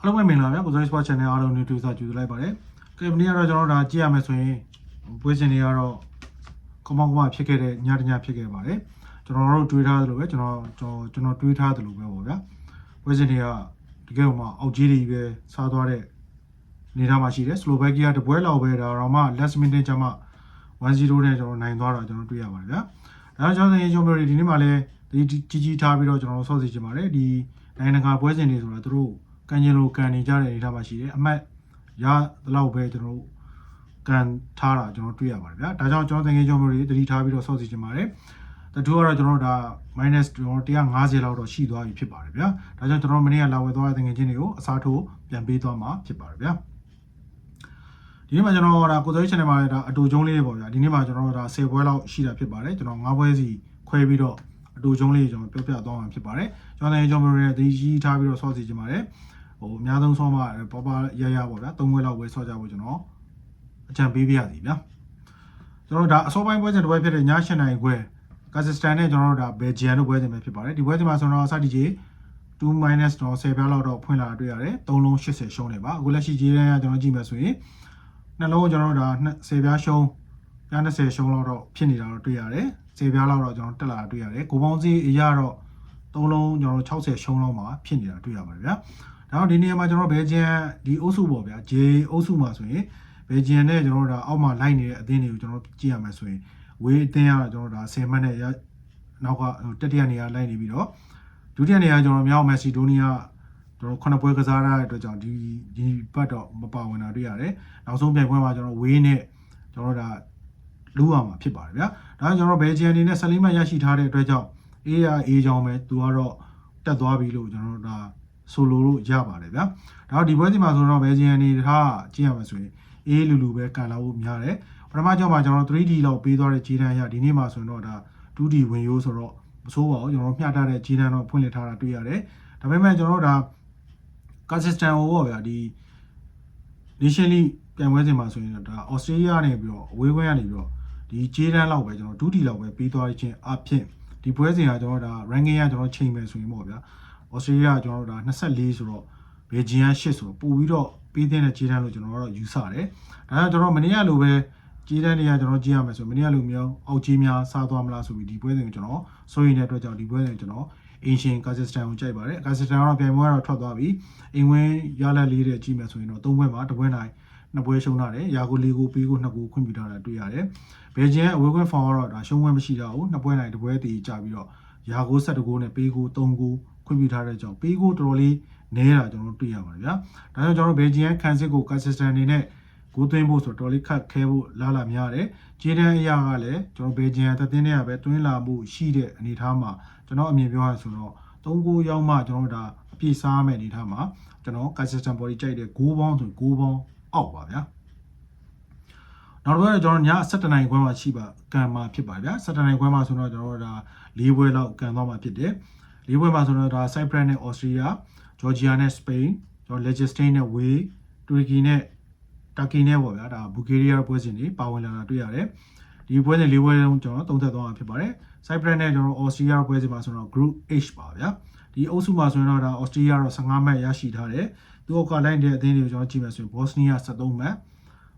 အားလုံးပဲမင်္ဂလာပါကိုဇော် Sport Channel အားလုံး new user ကြိုဆိုလိုက်ပါတယ်ကဲမနေ့ကတော့ကျွန်တော်တို့ဒါကြည့်ရမယ်ဆိုရင်ပွဲစဉ်တွေကတော့ကမောက်ကမဖြစ်ခဲ့တဲ့ညတညဖြစ်ခဲ့ပါတယ်ကျွန်တော်တို့တွေးထားသလိုပဲကျွန်တော်ကျွန်တော်ကျွန်တော်တွေးထားသလိုပဲပေါ့ဗျာပွဲစဉ်တွေကတကယ်မှအောက်ကြီးတွေပဲစားသွားတဲ့နေသားမှာရှိတယ်စလိုဗက်ကီးယားတပွဲလောက်ပဲဒါတော့မှ last minute ကျမှ1-0နဲ့ကျွန်တော်နိုင်သွားတာကျွန်တော်တွေ့ရပါတယ်ဗျာဒါကြောင့်ကျွန်တော်ကျွန်တော်ဒီနေ့မှလည်းဒီကြီးကြီးထားပြီးတော့ကျွန်တော်ဆော့စီချင်ပါတယ်ဒီနိုင်ငံတကာပွဲစဉ်တွေဆိုတာသူတို့ ကန်ကျင်လိုကန်နေကြတဲ့အနေအထားမှာရှိတယ်အမှတ်ရတဲ့လောက်ပဲကျွန်တော်တို့ကန်ထားတာကျွန်တော်တွေ့ရပါတယ်ဗျာဒါကြောင့်ကျွန်တော်တကယ်ကျွန်တော်တို့တတိထားပြီးတော့ဆော့စီချင်ပါတယ်တတူကတော့ကျွန်တော်တို့ဒါ minus ကျွန်တော်150လောက်တော့ရှိသွားပြီဖြစ်ပါတယ်ဗျာဒါကြောင့်ကျွန်တော်မနေ့ကလာဝယ်သွားတဲ့ငွေချင်းတွေကိုအစားထိုးပြန်ပေးသွားမှာဖြစ်ပါတယ်ဗျာဒီနေ့မှာကျွန်တော်ဒါကိုစိုး channel မှာလည်းဒါအတူကျုံးလေးတွေပေါ့ဗျာဒီနေ့မှာကျွန်တော်ဒါ10ပွဲလောက်ရှိတာဖြစ်ပါတယ်ကျွန်တော်9ပွဲစီခွဲပြီးတော့အတူကျုံးလေးကျွန်တော်ပြောပြသွားမှာဖြစ်ပါတယ်ကျွန်တော်လည်းကျွန်တော်တို့ရဲ့တတိကြီးထားပြီးတော့ဆော့စီချင်ပါတယ် ဟိုအများဆုံးဆော့မှာပေါ်ပါရရပေါ့ဗျာ3ပွဲလောက်ပဲဆော့ကြဖို့ကျွန်တော်အကြံပေးပြရစီဗျာကျွန်တော်ဒါအစောပိုင်းပွဲစဉ်တစ်ပွဲဖြစ်တဲ့ည7နိုင်ခွဲကာဇက်စတန်နဲ့ကျွန်တော်တို့ဒါဘယ်ဂျီယန်တို့ပွဲစဉ်ပဲဖြစ်ပါတယ်ဒီပွဲစဉ်မှာဆိုတော့စတီဂျီ2 minus တော့10ပြားလောက်တော့ဖွင့်လာတာတွေ့ရတယ်3လုံး80ရှုံးနေပါအခုလက်ရှိဂျီရန်ကကျွန်တော်ကြည့်မယ်ဆိုရင်နှလုံးကျွန်တော်တို့ဒါ10ပြားရှုံးပြား20ရှုံးလောက်တော့ဖြစ်နေတာတော့တွေ့ရတယ်10ပြားလောက်တော့ကျွန်တော်တက်လာတာတွေ့ရတယ်ကိုပေါင်းစည်းအရာတော့3လုံးကျွန်တော်60ရှုံးလောက်မှာဖြစ်နေတာတွေ့ရပါတယ်ဗျာ ဒါတော့ဒီနေရာမှာကျွန်တော်ဘယ်ဂျီယန်ဒီအုပ်စုပေါ့ဗျာ J အုပ်စုမှာဆိုရင်ဘယ်ဂျီယန်နဲ့ကျွန်တော်တို့ဒါအောက်မှာလိုက်နေတဲ့အသင်းတွေကိုကျွန်တော်ကြည့်ရမယ်ဆိုရင်ဝေးအသင်းကတော့ကျွန်တော်ဒါ10မှတ်နဲ့နောက်ကတတိယနေရာလိုက်နေပြီးတော့ဒုတိယနေရာကျွန်တော်မြောက်မက်ဆီဒိုနီးယားကျွန်တော်ခုနှစ်ပွဲကစားရတဲ့အတွက်ကြောင့်ဒီဒီဘတ်တော့မပါဝင်တာတွေ့ရတယ်။နောက်ဆုံးပြိုင်ပွဲမှာကျွန်တော်ဝေးနဲ့ကျွန်တော်ဒါလူရမှာဖြစ်ပါတယ်ဗျာ။ဒါကြောင့်ကျွန်တော်ဘယ်ဂျီယန်အနေနဲ့ဆက်လီမတ်ရရှိထားတဲ့အတွက်ကြောင့် ARA ကြောင့်ပဲသူကတော့တက်သွားပြီလို့ကျွန်တော်တို့ဒါ ဆိုလိုလို့ရပါတယ်ဗျာ။ဒါတော့ဒီပွဲစီမှာဆိုတော့ဘယ်ဂျီယန်အနေထားကြည့်ရမှာဆိုရင်အေးလူလူပဲကန်လာဖို့များတယ်ပထမကြောင့်မှာကျွန်တော် 3D လောက်ပေးသွားတဲ့ခြေတန်းရဒီနေ့မှာဆိုရင်တော့ဒါ 2D ဝင်ရိုးဆိုတော့မဆိုးပါဘူးကျွန်တော်မျှတတဲ့ခြေတန်းတော့ဖွင့်လှစ်ထားတာတွေ့ရတယ်ဒါပေမဲ့ကျွန်တော်တို့ဒါ consistent ဟောပေါ့ဗျာဒီ nation league ပြန်ပွဲစဉ်မှာဆိုရင်တော့ဒါ Australia နေပြီးတော့အဝေးခွင့်ကနေပြီးတော့ဒီခြေတန်းလောက်ပဲကျွန်တော် 2D လောက်ပဲပေးသွားခြင်းအဖြစ်ဒီပွဲစဉ်ကကျွန်တော်ဒါ ranking ကကျွန်တော်ချိန်မယ်ဆိုရင်ပေါ့ဗျာ Australia ကကျွန်တော်တို့ဒါ24ဆိုတော့ Belgium က8ဆိုတော့ပို့ပြီးတော့ပေးတဲ့ခြေတန်းလို့ကျွန်တော်တို့ယူဆတယ်။ဒါကြောင့်ကျွန်တော်မနေ့ကလိုပဲကြီးတန်းတွေကကျွန်တော်ကြည့်ရမယ်ဆိုမနေ့ကလိုမျိုးအောက်ကြီးများစားသွားမလားဆိုပြီးဒီပွဲစဉ်ကိုကျွန်တော်စိုးရိမ်တဲ့အတွက်ကြောင့်ဒီပွဲစဉ်ကိုကျွန်တော်အင်ရှင်ကာဇက်စတန်ကိုကြိုက်ပါတယ်ကာဇက်စတန်ကတော့ပြန်ပွဲကတော့ထွက်သွားပြီအိမ်ဝင်းရလက်လေးတဲ့ကြည့်မယ်ဆိုရင်တော့၃ပွဲမှာတစ်ပွဲနိုင်နှစ်ပွဲရှုံးထားတယ်ယာကိုလေးကိုပေးကိုနှစ်ကိုခွင့်ပြုထားတာတွေ့ရတယ်ဘယ်ဂျင်အဝေးခွင့်ဖောင်ကတော့ဒါရှုံးပွဲမရှိတော့ဘူးနှစ်ပွဲနိုင်တစ်ပွဲတည်ကြပြီးတော့ယာကို၁၁ကိုနဲ့ပေးကို၃ကို ခွင့်ပြုထားတဲ့ကြောင့်ပေးကိုတော်တော်လေးနဲတာကျွန်တော်တွေ့ရပါတယ်ဗျာဒါကြောင့်ကျွန်တော်ဘယ်ဂျင်ခန်းစစ်ကိုကာဇက်စတန်အနေနဲ့ကိုသွင်းဖို့ဆိုတော့တော်လေးခတ်ခဲဖို့လာလာများတယ်။ဂျေဒန်အရာကလည်းကျွန်တော်ဘေဂျင်တသင်းတွေကပဲတွင်းလာမှုရှိတဲ့အနေအထားမှာကျွန်တော်အမြင်ပြောရဆိုတော့၃ကိုရောက်မှကျွန်တော်ဒါအပြည့်စားမဲ့အနေအထားမှာကျွန်တော် consistent body ကြိုက်တဲ့6ပေါင်းဆို6ပေါင်းအောက်ပါဗျာ။နောက်တစ်ခါကျွန်တော်ည7နိုင်ခွဲမှာရှိပါကန်မှာဖြစ်ပါဗျာ7နိုင်ခွဲမှာဆိုတော့ကျွန်တော်ဒါ၄ဘွဲလောက်ကန်သွားမှာဖြစ်တယ်။ ၄ဘွဲမှာဆိုတော့ဒါ Cyprus နဲ့ Austria, Georgia နဲ့ Spain, ကျွန်တော် Liechtenstein နဲ့ Wales, Turkey နဲ့တာကီနဲ့ပေါ့ဗျာဒါဘူဂေးရီးယားပွဲစဉ်တွေပါဝင်လာတာတွေ့ရတယ်ဒီပွဲစဉ်၄ပွဲလုံးကျွန်တော်သုံးသက်သွားမှာဖြစ်ပါတယ်ဆိုက်ပရက်နဲ့ကျွန်တော်အော်စတြီးယားပွဲစဉ်မှာဆိုတော့ group H ပါဗျာဒီအုပ်စုမှာဆိုရင်တော့ဒါအော်စတြီးယားတော့15မှတ်ရရှိထားတယ်သူ့အောက်ကလိုက်တဲ့အသင်းတွေကိုကျွန်တော်ကြည့်မယ်ဆိုရင်ဘော့စနီးယား73မှတ်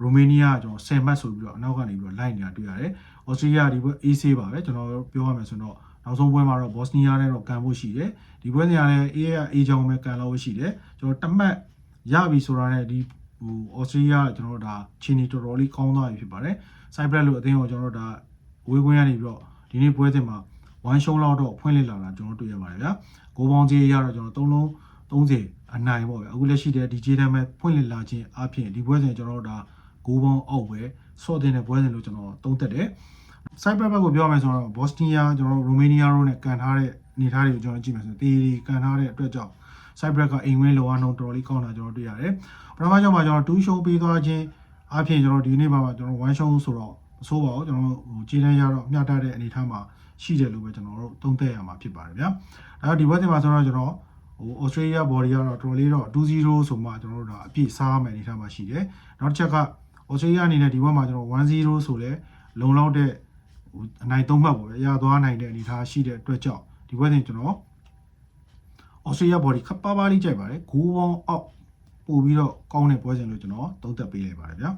ရိုမေးနီးယားကျွန်တော်10မှတ်ဆိုပြီးတော့အနောက်ကနေပြီးတော့လိုက်နေတာတွေ့ရတယ်အော်စတြီးယားဒီပွဲ AC ပါပဲကျွန်တော်ပြောရမယ်ဆိုတော့ နောက်ဆုံးပွဲမှာတော့ဘော့စနီးယားနဲ့တော့ကန်ဖို့ရှိတယ်ဒီပွဲစဉ်ကလည်း A ရ A ချောင်းပဲကန်လို့ရှိတယ်ကျွန်တော်တမတ်ရပြီဆိုတာနဲ့ဒီဟိုဩစတြေးလျကျွန်တော်တို့ဒါချီနီတော်တော်လေးကောင်းသွားပြီဖြစ်ပါတယ်။ဆိုက်ဘရက်လို့အသင်းကိုကျွန်တော်တို့ဒါဝေးခွင့်ရနေပြီးတော့ဒီနေ့ပွဲစဉ်မှာဝမ်ရှုံးလောက်တော့ဖွင့်လှစ်လာတာကျွန်တော်တွေ့ရပါတယ်ဗျာ။ဂိုးပေါင်းကြီးရတော့ကျွန်တော်၃လုံး30အနိုင်ပေါ့ဗျာ။အခုလက်ရှိတဲ့ဒီဂျေတမ်ပဲဖွင့်လှစ်လာခြင်းအပြင်ဒီပွဲစဉ်ကျွန်တော်တို့ဒါဂိုးပေါင်းအောက်ပဲဆော့တင်တဲ့ပွဲစဉ်လို့ကျွန်တော်သုံးသပ်တယ်။ ဆိုက်ဘရက်ဘက်ကိုပြောမယ်ဆိုတော့ဘော့စနီးယားကျွန်တော်တို့ရိုမေးနီးယားတို့နဲ့ကန်ထားတဲ့အနေအထားတွေကိုကျွန်တော်ကြည့်မယ်ဆိုရင်တေးတီကန်ထားတဲ့အတွက်ကြောင့် side break ကအိမ်ဝင်းလောအားနှုန်းတော်တော်လေးကောင်းတာကျွန်တော်တွေ့ရတယ်ပထမကြောင့်မှာကျွန်တော်2ရှုံးပေးသွားခြင်းအပြင်ကျွန်တော်ဒီနေ့မှာကျွန်တော်1ရှုံးဆိုတော့မဆိုးပါဘူးကျွန်တော်ဟိုခြေတန်းရတော့မျှတတဲ့အနေအထားမှာရှိတယ်လို့ပဲကျွန်တော်တို့သုံးသပ်ရမှာဖြစ်ပါတယ်ဗျာအဲတော့ဒီဘက်တင်မှာဆိုတော့ကျွန်တော်ဟို Australia body ကတော့တော်တော်လေးတော့2-0ဆိုမှကျွန်တော်တို့ဒါအပြည့်စားမယ်အနေအထားမှာရှိတယ်နောက်တစ်ချက်က Australia အနေနဲ့ဒီဘက်မှာကျွန်တော်1-0ဆိုလဲလုံလောက်တဲ့ဟို အနိုင်သုံးမှတ်ပေါ့ဗျာရသွားနိုင်တဲ့အနေအထားရှိတဲ့အတွက်ကြောင့်ဒီဘက်တင်ကျွန်တော် Australia body ခပ်ပါးပါးလေးကြိုက်ပါတယ်ဂိုးပေါင်းအောက်ပို့ပြီးတော့ကောင်းတဲ့ပွဲစဉ်လို့ကျွန်တော်သုံးသပ်ပေးလိုက်ပါတယ်ဗျာ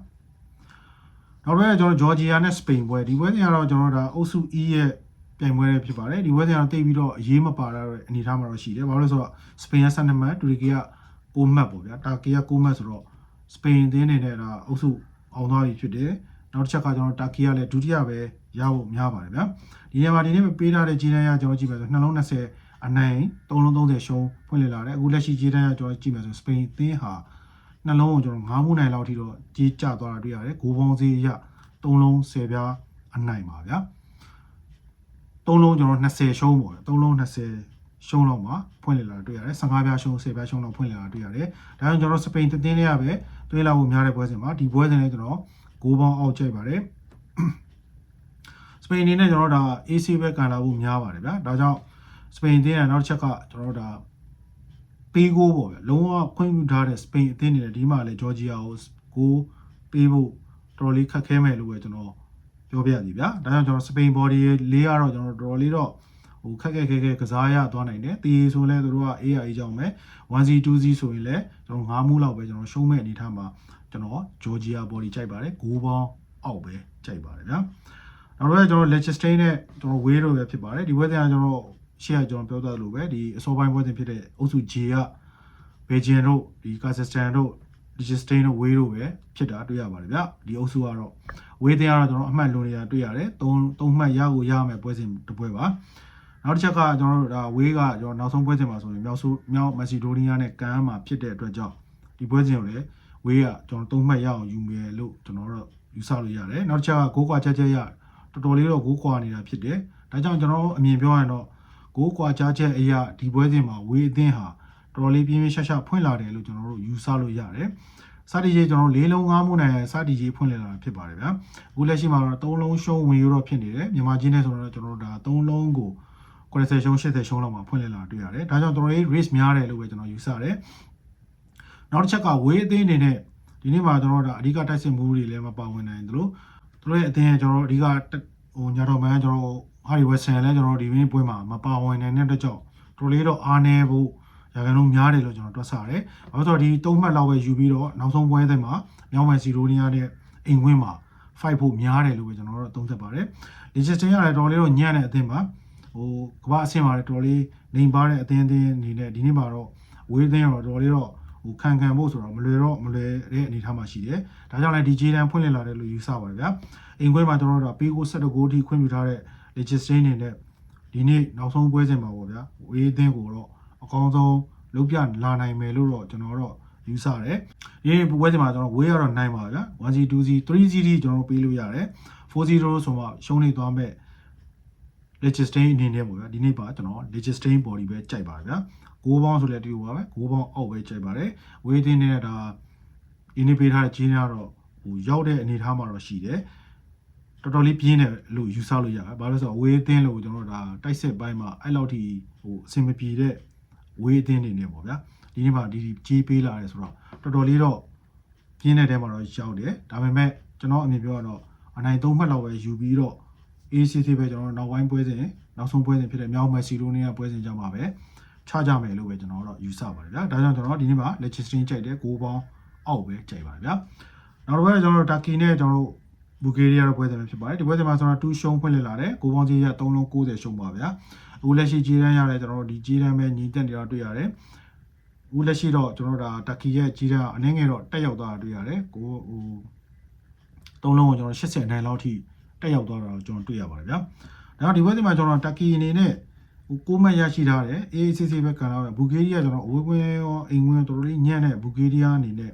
နောက်တော့ကျွန်တော်ဂျော်ဂျီယာနဲ့စပိန်ပွဲဒီပွဲစဉ်ကတော့ကျွန်တော်တို့ဒါအုပ်စု E ရဲ့ပြိုင်ပွဲလေးဖြစ်ပါတယ်ဒီပွဲစဉ်ကတော့တိတ်ပြီးတော့အရေးမပါတာတော့အနေထားမှာတော့ရှိတယ်ဘာလို့လဲဆိုတော့စပိန်က12မှတ်တူရီကီက6မှတ်ပေါ့ဗျာတာကီက6မှတ်ဆိုတော့စပိန်အသင်းနေနဲ့ဒါအုပ်စုအောင်သွားပြီဖြစ်တယ်နောက်တစ်ချက်ကကျွန်တော်တာကီကလည်းဒုတိယပဲ ရဖို့များပါတယ်ဗျာဒီနေ့မှာဒီနေ့ပေးထားတဲ့ဂျီနန်ရကျွန်တော်ကြည့်မယ်ဆိုနှလုံး20အနိုင်3လုံး30ရှုံးဖွင့်လည်လာတယ်အခုလက်ရှိဂျီနန်ရကျွန်တော်ကြည့်မယ်ဆိုစပိန်အသင်းဟာနှလုံးကိုကျွန်တော်9မှုနိုင်လောက်ထိတော့ကြီးကျသွားတာတွေ့ရတယ်ဂိုးပေါင်းစီရ3လုံး10ပြားအနိုင်ပါဗျာသုံးလုံးကျွန်တော်20ရှုံးပေါ့သုံးလုံး20ရှုံးတော့မှဖွင့်လည်လာတာတွေ့ရတယ်15ပြားရှုံး10ပြားရှုံးတော့ဖွင့်လည်လာတာတွေ့ရတယ်ဒါကြောင့်ကျွန်တော်စပိန်တင်းတင်းလေးရပဲတွေးလာဖို့များတဲ့ပွဲစဉ်မှာဒီပွဲစဉ်လေးကျွန်တော်ဂိုးပေါင်းအောက်ကျိတ်ပါတယ်စ ပိန်အနေနဲ့ကျွန်တော်ဒါ AC ပဲကန်လာဖို့များပါတယ်ဗျာဒါကြောင့်စပိန်တင်းကနောက်တစ်ချက်ကကျွန်တော်ဒါပေးကိုပေါ့ဗျာလုံးဝခွင့်ပြုထားတဲ့စပိန်အသင်းတွေလည်းဒီမှာလည်းဂျော်ဂျီယာကိုကိုပေးဖို့တော်တော်လေးခက်ခဲမယ်လို့ပဲကျွန်တော်ပြောပြစီဗျာဒါကြောင့်ကျွန်တော်စပိန် body လေးကတော့ကျွန်တော်တော်တော်လေးတော့ဟိုခက်ခက်ခဲခဲကစားရသွားနိုင်တယ်တီဆိုလဲသူတို့က AI ကြောင့်ပဲ 1C 2C ဆိုရင်လည်းကျွန်တော်9မူးလောက်ပဲကျွန်တော်ရှုံးမဲ့အနေထားမှာကျွန်တော် Georgia body ကြိုက်ပါတယ်9ပေါင်းအောက်ပဲကြိုက်ပါတယ်ဗျာ နောက်တော့ကျွန်တော် Leicester နဲ့ကျွန်တော် Way တို့ပဲဖြစ်ပါတယ်ဒီဘက်ကျရင်ကျွန်တော်ရှေ့ကကျွန်တော်ပြောသလိုပဲဒီအစောပိုင်းပွဲစဉ်ဖြစ်တဲ့အုပ်စု J က Belgium တို့ဒီ Kazakhstan တို့ Liechtenstein တို့ Way တို့ပဲဖြစ်တာတွေ့ရပါတယ်ဗျဒီအုပ်စုကတော့ဝေးတင်ကတော့ကျွန်တော်အမှတ်လွန်နေတာတွေ့ရတယ်၃၃မှတ်ရကိုရမယ်ပွဲစဉ်တစ်ပွဲပါနောက်တစ်ချက်ကကျွန်တော်တို့ဒါဝေးကကျွန်တော်နောက်ဆုံးပွဲစဉ်မှာဆိုရင်မြောက်ဆိုမြောက်မက်ဆီဒိုနီးယားနဲ့ကန်မှာဖြစ်တဲ့အတွက်ကြောင့်ဒီပွဲစဉ်ကိုလည်းဝေးကကျွန်တော်၃မှတ်ရအောင်ယူမယ်လို့ကျွန်တော်တို့ယူဆလို့ရတယ်နောက်တစ်ချက်ကဂိုးကွာချက်ချက်ရ တော်တော်လေးတော့ဂိုးကွာနေတာဖြစ်တယ်ဒါကြောင့်ကျွန်တော်အမြင်ပြောရရင်တော့ဂိုးကွာချက်ချက်အရာဒီပွဲစဉ်မှာဝေးအသင်းဟာတော်တော်လေးပြင်းပြင်းရှက်ရှက်ဖွင့်လာတယ်လို့ကျွန်တော်တို့ယူဆလို့ရတယ်စတီကြီးကျွန်တော်လေးလုံးငားမှုနဲ့စတီကြီးဖွင့်လည်လာတာဖြစ်ပါတယ်ဗျာအခုလက်ရှိမှာတော့၃လုံးရှုံးဝင်ရတော့ဖြစ်နေတယ်မြန်မာချင်းနဲ့ဆိုတော့ကျွန်တော်တို့ဒါ၃လုံးကို90ရှုံး80ရှုံးလောက်မှာဖွင့်လည်လာတွေ့ရတယ်ဒါကြောင့်တော်တော်လေး risk များတယ်လို့ပဲကျွန်တော်ယူဆတယ်နောက်တစ်ချက်ကဝေးအသင်းအနေနဲ့ဒီနေ့မှာကျွန်တော်တို့ဒါအဓိကတိုက်စစ်မှုတွေလည်းမပါဝင်နိုင်သလိုသူ တို့ရဲ့အသင်းကကျွန်တော်တို့အဓိကဟိုညာတော်မန်ကျွန်တော်ဟာဒီဝက်ဆန်လည်းကျွန်တော်ဒီနေ့ပွဲမှာမပါဝင်နိုင်တဲ့အတွက်ကြောင့်တော်လေးတော့အားနေဖို့ရာခိုင်နှုန်းများတယ်လို့ကျွန်တော်တွက်ဆရတယ်။ဘာလို့ဆိုတော့ဒီ၃မှတ်လောက်ပဲယူပြီးတော့နောက်ဆုံးပွဲစဉ်မှာမြောက်မယ်စီရိုနီးယားနဲ့အိမ်ဝင်းမှာ fight ဖို့များတယ်လို့ပဲကျွန်တော်တို့သုံးသပ်ပါတယ်။ Leicester ရတယ်တော်လေးတော့ညံ့တဲ့အသင်းမှာဟိုကမ္ဘာအဆင့်မှာလည်းတော်လေးနေပါတဲ့အသင်းအသင်းအနေနဲ့ဒီနေ့မှာတော့ဝေးအသင်းတော့တော်လေးတော့ ဟိုခံခံဖို့ဆိုတော့မလွယ်တော့မလွယ်တဲ့အနေအထားမှာရှိတယ်။ဒါကြောင့်လည်းဒီဂျေတန်ဖွင့်လည်လာတယ်လို့ယူဆပါတယ်ဗျာ။အိမ်ခွဲမှာကျွန်တော်တို့ကပေးကို7ဂိုးထိခွင့်ပြုထားတဲ့ Leicester အနေနဲ့ဒီနေ့နောက်ဆုံးပွဲစဉ်မှာပေါ့ဗျာဝေးအသင်းကိုတော့အကောင်းဆုံးလုပ်ပြလာနိုင်မယ်လို့တော့ကျွန်တော်တော့ယူဆတယ်။ဒီပွဲစဉ်မှာကျွန်တော်ဝေးရတော့နိုင်ပါဗျာ။ 1C 2C 3C ထိကျွန်တော်ပေးလို့ရတယ်။4-0ဆိုမှရှုံးနေသွားမဲ့ Leicester အနေနဲ့ပေါ့ဗျာဒီနေ့ပါကျွန်တော် Leicester body ပဲကြိုက်ပါဗျာ။6ပေါင်းဆိုလည်းတူပါပဲ6ပေါင်းအောက်ပဲကြိုက်ပါတယ်။ဝေးတင်းနေတဲ့ဒါဒီနေ့ပေးထားတဲ့ဂျင်းကတော့ဟိုရောက်တဲ့အနေအထားမှာတော့ရှိတယ်။တော်တော်လေးပြင်းတယ်လို့ယူဆလို့ရတယ်။ဘာလို့လဲဆိုတော့ဝေးတင်းလို့ကျွန်တော်တို့ဒါတိုက်စစ်ပိုင်းမှာအဲ့လောက်ထိဟိုအဆင်မပြေတဲ့ဝေးအသင်းနေနေပေါ့ဗျာဒီနေ့မှာဒီကြီးပေးလာတယ်ဆိုတော့တော်တော်လေးတော့ပြင်းတဲ့တဲမှာတော့ရောက်တယ်ဒါပေမဲ့ကျွန်တော်အမြင်ပြောရတော့အနိုင်၃မှတ်လောက်ပဲယူပြီးတော့ ACC ပဲကျွန်တော်နောက်ပိုင်းပွဲစဉ်နောက်ဆုံးပွဲစဉ်ဖြစ်တဲ့မြောက်မက်ဆီလိုနီးယားပွဲစဉ်ကြောင့်ပါပဲချကြမယ်လို့ပဲကျွန်တော်တို့ယူဆပါတယ်ဗျာဒါကြောင့်ကျွန်တော်ဒီနေ့မှာ Leicester ကြိုက်တယ်6ပေါင်းအောက်ပဲကြိုက်ပါတယ်ဗျာနောက်တစ်ပွဲကျွန်တော်တို့တာကီနဲ့ကျွန်တော်တို့ဘူဂေးရီးယားရဲ့ပွဲစဉ်ဖြစ်ပါတယ်ဒီပွဲစဉ်မှာကျွန်တော်2ရှုံးဖွင့်လည်လာတယ်6ပေါင်းကြီးရ3လုံး90ရှုံးပါဗျာအခုလက်ရှိဂျီရန်ရတယ်ကျွန်တော်တို့ဒီဂျီရန်ပဲညီတက်နေတာတွေ့ရတယ်အခုလက်ရှိတော့ကျွန်တော်တို့ဒါတက်ကီရဲ့ဂျီရန်အနည်းငယ်တော့တက်ရောက်သွားတာတွေ့ရတယ်ကိုဟိုသုံးလုံးကိုကျွန်တော်80နိုင်လောက်ထိ တက်ရောက်သွားတာကိုကျွန်တော်တွေ့ရပါတယ်ဗျာဒါတော့ဒီဘက်ဒီမှာကျွန်တော်တက်ကီအနေနဲ့ဟိုကိုမရရှိထားတယ် AACC ပဲကန်လာတယ်ဘူဂေးရီးယားကျွန်တော်အဝေးကွင်းရောအိမ်ကွင်းတော်တော်လေးညံ့တဲ့ဘူဂေးရီးယားအနေနဲ့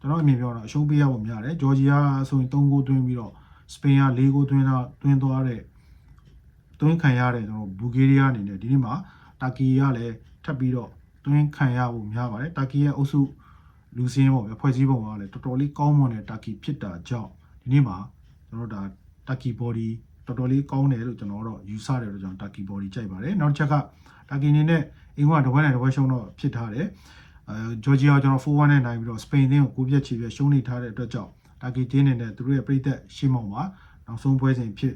ကျွန်တော်အမြင်ပြောတော့အရှုံးပေးရဖို့များတယ်ဂျော်ဂျီယာဆိုရင်3ဂိုးသွင်းပြီးတော့စပိန်က4ဂိုးသွင်းတော့သွင်းသွားတဲ့သွင်းခံရတဲ့ကျွန်တော်ဘူဂေးရီးယားအနေနဲ့ဒီနေ့မှာတာကီကလည်းထပ်ပြီးတော့သွင်းခံရဖို့များပါတယ်တာကီရဲ့အုပ်စုလူစင်းပေါ့ဗျဖွဲ့စည်းပုံကလည်းတော်တော်လေးကောင်းမွန်တဲ့တာကီဖြစ်တာကြောင့်ဒီနေ့မှာကျွန်တော်တို့ဒါ တာကီ body တော်တော်လေးကောင်းတယ်လို့ကျွန်တော်တို့ယူဆတယ်လို့ကျွန်တော်တာကီ body ကြိုက်ပါတယ်နောက်တစ်ချက်ကတာကီနေနဲ့အင်္ဂါတပွဲနဲ့တပွဲရှုံးတော့ဖြစ်ထားတယ်အဲဂျော်ဂျီယာကျွန်တော်4-1နဲ့နိုင်ပြီးတော့စပိန်သင်းကိုကိုပြက်ချီပြက်ရှုံးနေထားတဲ့အတွက်ကြောင့်တာကီတင်းနေတဲ့သူတို့ရဲ့ပြည်သက်ရှင်းမောင်မှာနောက်ဆုံးပွဲစဉ်ဖြစ်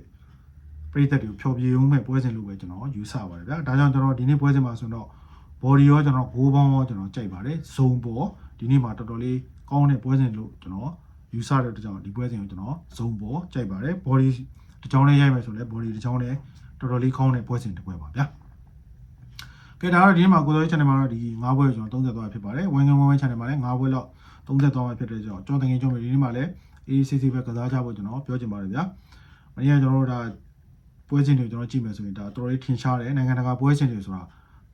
ပြည်သက်တွေကိုဖျော်ဖြေအောင်မဲ့ပွဲစဉ်လို့ပဲကျွန်တော်ယူဆပါတယ်ဗျာဒါကြောင့်ကျွန်တော်ဒီနေ့ပွဲစဉ်မှာဆိုတော့ body ရောကျွန်တော်ဂိုးပေါင်းရောကျွန်တော်ကြိုက်ပါတယ်ဇုံပေါ်ဒီနေ့မှာတော်တော်လေးကောင်းတဲ့ပွဲစဉ်လို့ကျွန်တော် ယူဆတဲ့အတွက်ကြောင့်ဒီပွဲစဉ်ကိုကျွန်တော်ဇုံပေါ်ကြိုက်ပါတယ် body တစ်ချောင်းလေးရိုက်မယ်ဆိုလဲ body တစ်ချောင်းလေးတော်တော်လေးကောင်းတဲ့ပွဲစဉ်တစ်ပွဲပါဗျာကဲဒါတော့ဒီနေ့မှာကိုယ်တော်ရေး channel မှာတော့ဒီ၅ပွဲကိုကျွန်တော်30သွားဖြစ်ပါတယ်ဝင်ငွေဝင်ဝင် channel မှာလည်း၅ပွဲလောက်30သွားမှာဖြစ်တဲ့ကြောင့်ကျွန်တော်တကယ်ကြုံပြီဒီနေ့မှာလည်း ACC ပဲကစားကြဖို့ကျွန်တော်ပြောချင်ပါတယ်ဗျာမနေ့ကကျွန်တော်တို့ဒါပွဲစဉ်တွေကျွန်တော်ကြည့်မယ်ဆိုရင်ဒါတော်တော်လေးထင်ရှားတယ်နိုင်ငံတကာပွဲစဉ်တွေဆိုတာ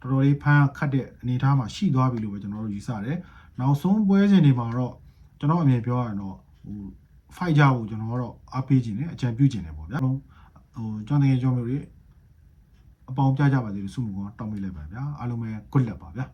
တော်တော်လေးဖမ်းခတ်တဲ့အနေအထားမှာရှိသွားပြီလို့ပဲကျွန်တော်တို့ယူဆတယ်နောက်ဆုံးပွဲစဉ်တွေမှာတော့ကျွန်တော်အမြင်ပြောရရင်တော့ ဟို fight ကြဖို့ကျွန်တော်ကတော့အားပေးခြင်းနဲ့အကြံပြုခြင်းနဲ့ပေါ့ဗျာဟိုကျွန်တော်တကယ်ကြုံမျိုးတွေအပေါင်းပြကြပါသေးတယ်စုမှုကောတောင်းပေးလိုက်ပါဗျာအားလုံးပဲ good luck ပါဗျာ